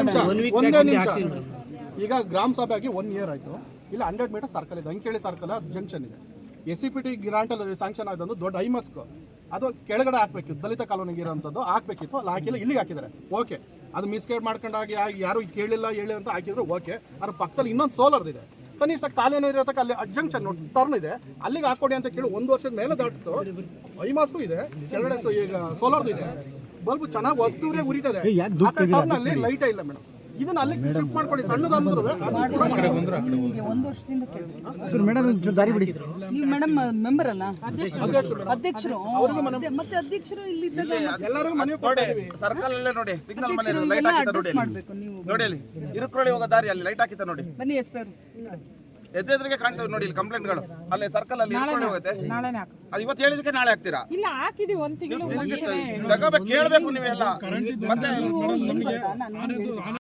ನಿಮಿಷ ಒಂದೇ ನಿಮಿಷ. ಈಗ ಗ್ರಾಮ ಸಭೆ ಆಗಿ ಒನ್ ಇಯರ್ ಆಯ್ತು. ಇಲ್ಲ ಹಂಡ್ರೆಡ್ ಮೀಟರ್ ಸರ್ಕಲ್ ಇದೆ ಅಂಕೇಳಿ ಸರ್ಕಲ್ ಜಂಕ್ಷನ್ ಇದೆ. S C P T grant ಅಲ್ಲಿ ಸ್ಯಾಂಕ್ಷನ್ ಆದೊಂದು ದೊಡ್ಡ ಐಮಸ್ಕ್ ಅದು ಕೆಳಗಡೆ ಹಾಕ್ಬೇಕಿತ್ತು ದಲಿತ ಕಾಲೋನಿಗೆ ಇರೋಂಥದ್ದು ಹಾಕ್ಬೇಕಿತ್ತು ಅಲ್ಲಿ ಹಾಕಿಲ್ಲ ಇಲ್ಲಿಗೆ ಹಾಕಿದ್ದಾರೆ. ಓಕೆ ಅದು ಮಿಸ್ಗೈಡ್ ಮಾಡ್ಕೊಂಡಾಗಿ ಯಾರು ಕೇಳಿಲ್ಲ ಹೇಳಿ ಅಂತ ಹಾಕಿದ್ರು ಓಕೆ ಅದ್ರ ಪಕ್ಕದಲ್ಲಿ ಇನ್ನೊಂದು ಸೋಲಾರ್ ಇದೆ. ಕನಿಷ್ಠ ಕಾಲೇನೋ ಇರತಕ್ಕ ಅಲ್ಲಿ ಅಡ್ಜಂಕ್ಷನ್ ಟರ್ನ್ ಇದೆ ಅಲ್ಲಿಗೆ ಹಾಕೊಡಿ ಅಂತ ಕೇಳಿ ಒಂದು ವರ್ಷದ ಮೇಲೆ ದಾಟಿತು ಐಮಾಸ್ಕು ಇದೆ ಕೆಳಗಡೆ ಸೊ- ಈಗ ಸೋಲಾರ್ದು ಇದೆ. ಬಲ್ಬ್ ಚೆನ್ನಾಗಿ ಒತ್ತೂರೇ ಉರಿತದೆ. ಟರ್ನ್ ಅಲ್ಲಿ ಲೈಟೇ ಇಲ್ಲ ಮೇಡಮ್ ಇದನ್ನ ಅಲ್ಲಿ ಶಿಫ್ಟ್ ಸಣ್ಣದಂದ್ರು ಒಂದು ವರ್ಷದಿಂದ ಮೇಡಮ್ ದಾರಿ ಬಿಡಿ. ನೀವು ಮೇಡಮ್ ಮೆಂಬರ್ ಅಲ್ಲ? ಅಧ್ಯಕ್ಷರು. ಅಧ್ಯಕ್ಷರು. ಮತ್ತೆ ಅಧ್ಯಕ್ಷರು ಇಲ್ಲಿದ್ದಾಗ ಎಲ್ಲರಿಗೂ ಮನೆ ಕೊಡಿ ಸರ್ಕಲ್ ಅಲ್ಲೇ ನೋಡಿ ಸಿಗ್ನಲ್ ಮನೆ ಲೈಟ್ ನೋಡಿ ನೀವು. ನೋಡಿ ಅಲ್ಲಿ ಇರುಕ್ರೊಳಿ ಹೋಗೋ ದಾರಿ ಅಲ್ಲಿ ಲೈಟ್ ಹಾಕಿತ ನೋಡಿ. ಬನ್ನಿ ಎಸ್ ಪಿ ಎದ್ದೆದ್ರಿಗೆ ಕಾಣ್ತೇವೆ ನೋಡಿ ಇಲ್ಲಿ ಕಂಪ್ಲೇಂಟ್ಗಳು ಅಲ್ಲಿ ಸರ್ಕಲ್ ಅಲ್ಲಿ ಹೋಗುತ್ತೆ. ಅದು ಇವತ್ತು ಹೇಳಿದಕ್ಕೆ ನಾಳೆ ಹಾಕ್ತೀರಾ? ಇಲ್ಲ ಹಾಕಿದೀವಿ ಒಂದು ತಿಂಗಳು ತಗೋಬೇಕು ಕೇಳಬೇಕು ನೀವೆಲ್ಲ. ಮತ್ತೆ